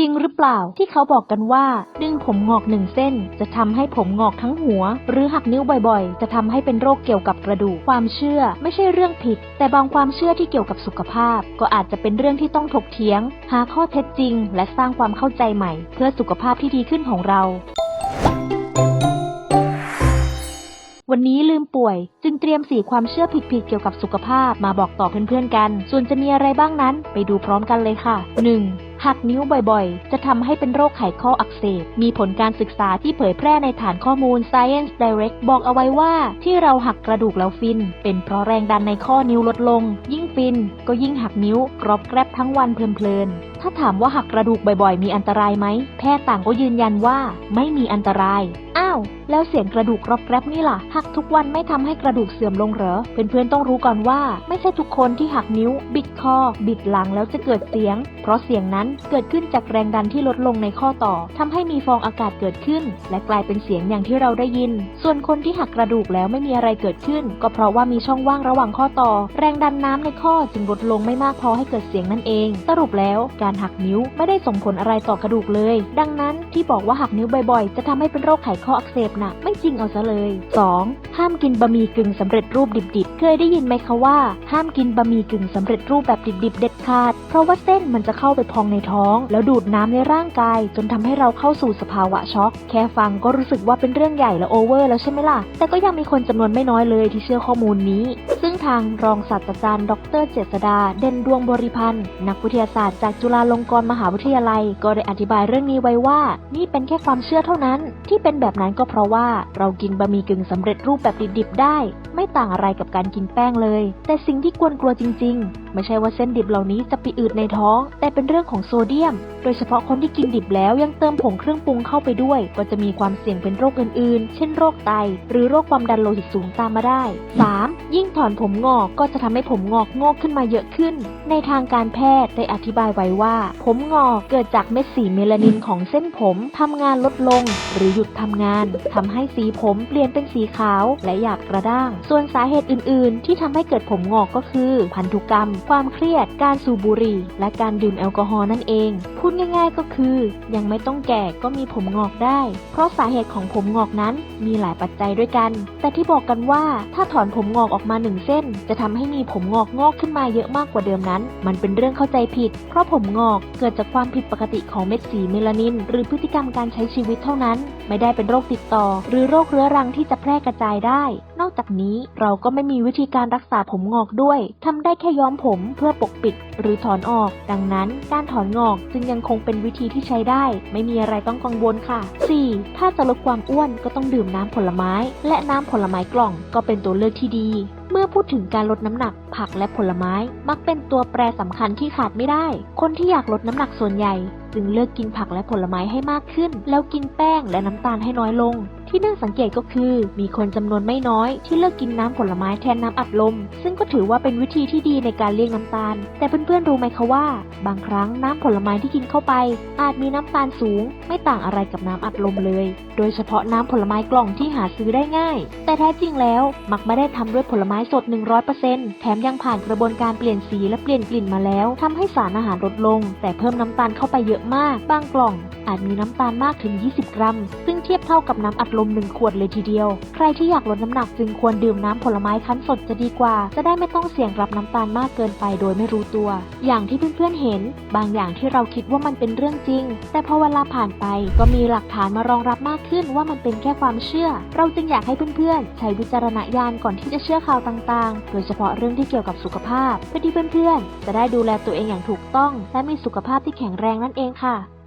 จริงหรือเปล่าที่เขาบอกกันว่า ดึงผมงอกหนึ่งเส้น จะทำให้ผมงอกทั้งหัว หรือหักนิ้วบ่อยๆ จะทำให้เป็นโรคเกี่ยวกับกระดูกความเชื่อ ไม่ใช่เรื่องผิด แต่บางความเชื่อที่เกี่ยวกับสุขภาพ ก็อาจจะเป็นเรื่องที่ต้องถกเถียง หาข้อเท็จจริง และสร้างความเข้าใจใหม่ เพื่อสุขภาพที่ดีขึ้นของเราวันนี้ลืมป่วย จึงเตรียมสี่ความเชื่อผิดๆเกี่ยวกับสุขภาพมาบอกต่อเพื่อนๆกัน ส่วนจะมีอะไรบ้างนั้น ไปดูพร้อมกันเลยค่ะ 1. หักนิ้วบ่อยๆ จะทำให้เป็นโรคไขข้ออักเสบ มีผลการศึกษาที่เผยแพร่ในฐานข้อมูล Science Direct บอกเอาไว้ว่าที่เราหักกระดูกแล้วฟิน เป็นเพราะแรงดันในข้อนิ้วลดลง ยิ่งฟิน ก็ยิ่งหักนิ้วกรอบแกรบทั้งวันเพลินๆ ถ้าถามว่าหักกระดูกบ่อยๆ มีอันตรายไหม แพทย์ต่างก็ยืนยันว่าไม่มีอันตรายอ้าว แล้วเสียงกระดูกกรอบแกรบนี่ล่ะ หักทุกวันไม่ทำให้กระดูกเสื่อมลงเหรอ เพื่อนๆต้องรู้ก่อนว่า ไม่ใช่ทุกคนที่หักนิ้ว บิดคอ บิดหลังแล้วจะเกิดเสียง เพราะเสียงนั้นเกิดขึ้นจากแรงดันที่ลดลงในข้อต่อทำให้มีฟองอากาศเกิดขึ้น และกลายเป็นเสียงอย่างที่เราได้ยิน ส่วนคนที่หักกระดูกแล้วไม่มีอะไรเกิดขึ้น ก็เพราะว่ามีช่องว่างระหว่างข้อต่อ แรงดันน้ำในข้อจึงลดลงไม่มากพอให้เกิดเสียงนั่นเอง สรุปแล้วการหักนิ้วไม่ได้ส่งผลอะไรต่อกระดูกเลย ดังนั้นที่บอกว่าหักนิ้วบ่อยๆ จะทำให้เป็นโรคไขข้ออักเสบน่ะไม่จริงเอาซะเลย 2. ห้ามกินบะหมี่กึ่งสำเร็จรูปดิบๆ เคยได้ยินไหมคะว่า ห้ามกินบะหมี่กึ่งสำเร็จรูปแบบดิบๆ เด็ดขาด เพราะว่าเส้นมันจะเข้าไปพองในท้อง แล้วดูดน้ำในร่างกาย จนทำให้เราเข้าสู่สภาวะช็อก แค่ฟังก็รู้สึกว่าเป็นเรื่องใหญ่และโอเวอร์แล้วใช่ไหมล่ะ แต่ก็ยังมีคนจำนวนไม่น้อยเลยที่เชื่อข้อมูลนี้ ซึ่งทางรองศาสตราจารย์ ดร เจษดา เด่นดวงบริพันธ์ นักวิทยาศาสตร์จากจุฬาลงกรณ์มหาวิทยาลัย ก็ได้อธิบายเรื่องนี้ไว้ว่า นี่เป็นแค่ความเชื่อเท่านั้น ที่เป็นแบบนั้นก็เพราะว่าเรากินบะหมี่กึ่งสำเร็จรูปแบบดิบๆได้ ไม่ต่างอะไรกับการกินแป้งเลย แต่สิ่งที่ควรกลัวจริง ๆ ไม่ใช่ว่าเส้นดิบเหล่านี้จะไปอืดในท้อง แต่เป็นเรื่องของโซเดียม โดยเฉพาะคนที่กินดิบแล้วยังเติมผงเครื่องปรุงเข้าไปด้วย ก็จะมีความเสี่ยงเป็นโรคอื่นๆ เช่นโรคไต หรือโรคความดันโลหิตสูงตามมาได้ 3. ยิ่งถอนผมงอกก็จะทำให้ผมงอกงอกขึ้นมาเยอะขึ้น ในทางการแพทย์ได้อธิบายไว้ว่า ผมงอกเกิดจากเม็ดสีเมลานินของเส้นผมทำงานลดลง หรือหยุดทำงานทำให้สีผมเปลี่ยนเป็นสีขาวและหยาบกระด้าง ส่วนสาเหตุอื่น ๆ ที่ทำให้เกิดผมงอกก็คือ พันธุกรรมความเครียด การสูบบุหรี่ และการดื่มแอลกอฮอล์นั่นเอง พูดง่าย ๆ ก็คือ ยังไม่ต้องแก่ก็มีผมงอกได้ เพราะสาเหตุของผมงอกนั้นมีหลายปัจจัยด้วยกัน แต่ที่บอกกันว่าถ้าถอนผมงอกออกมาหนึ่งเส้น จะทำให้มีผมงอกงอกขึ้นมาเยอะมากกว่าเดิมนั้น มันเป็นเรื่องเข้าใจผิด เพราะผมงอกเกิดจากความผิดปกติของเม็ดสีเมลานิน หรือพฤติกรรมการใช้ชีวิตเท่านั้น ไม่ได้เป็นโรคติดต่อ หรือโรคเรื้อรังที่จะแพร่กระจายได้ นอกจากนี้เราก็ไม่มีวิธีการรักษาผมงอกด้วยทำได้แค่ย้อมผมเพื่อปกปิดหรือถอนออก ดังนั้นการถอนงอกจึงยังคงเป็นวิธีที่ใช้ได้ ไม่มีอะไรต้องกังวลค่ะ 4. ถ้าจะลดความอ้วนก็ต้องดื่มน้ำผลไม้ และน้ำผลไม้กล่องก็เป็นตัวเลือกที่ดี เมื่อพูดถึงการลดน้ำหนัก ผักและผลไม้ มักเป็นตัวแปรสำคัญที่ขาดไม่ได้ คนที่อยากลดน้ำหนักส่วนใหญ่ จึงเลือกกินผักและผลไม้ให้มากขึ้น แล้วกินแป้งและน้ำตาลให้น้อยลง ที่น่าสังเกตก็คือ มีคนจำนวนไม่น้อย ที่เลือกกินน้ำผลไม้แทนน้ำอัดลม ซึ่งก็ถือว่าเป็นวิธีที่ดีในการเลี่ยงน้ำตาล แต่เพื่อนๆรู้ไหมคะว่า บางครั้งน้ำผลไม้ที่กินเข้าไป อาจมีน้ำตาลสูง ไม่ต่างอะไรกับน้ำอัดลมเลย โดยเฉพาะน้ำผลไม้กล่องที่หาซื้อได้ง่าย แต่แท้จริงแล้วมักไม่ได้ทำด้วยผลไม้สด 100%แถมยังผ่านกระบวนการเปลี่ยนสีและเปลี่ยนกลิ่นมาแล้วทำให้สารอาหารลดลง แต่เพิ่มน้ำตาลเข้าไปเยอะมาก บางกล่องอาจมีน้ำตาลมากถึง 20 กรัม ซึ่ง ทียบเท่ากับน้ำอัดลม1ขวดเลยทีเดียว ใครที่อยากลดน้ำหนักจึงควรดื่มน้ำผลไม้คั้นสดจะดีกว่า จะได้ไม่ต้องเสี่ยงรับน้ำตาลมากเกินไปโดยไม่รู้ตัว อย่างที่เพื่อนๆเห็น บางอย่างที่เราคิดว่ามันเป็นเรื่องจริง แต่พอเวลาผ่านไปก็มีหลักฐานมารองรับมากขึ้นว่ามันเป็นแค่ความเชื่อ เราจึงอยากให้เพื่อนๆ ใช้วิจารณญาณก่อนที่จะเชื่อข่าวต่างๆ โดยเฉพาะเรื่องที่เกี่ยวกับสุขภาพเพื่อที่เพื่อนๆ จะได้ดูแลตัวเองอย่างถูกต้อง และมีสุขภาพที่แข็งแรงนั่นเองค่ะ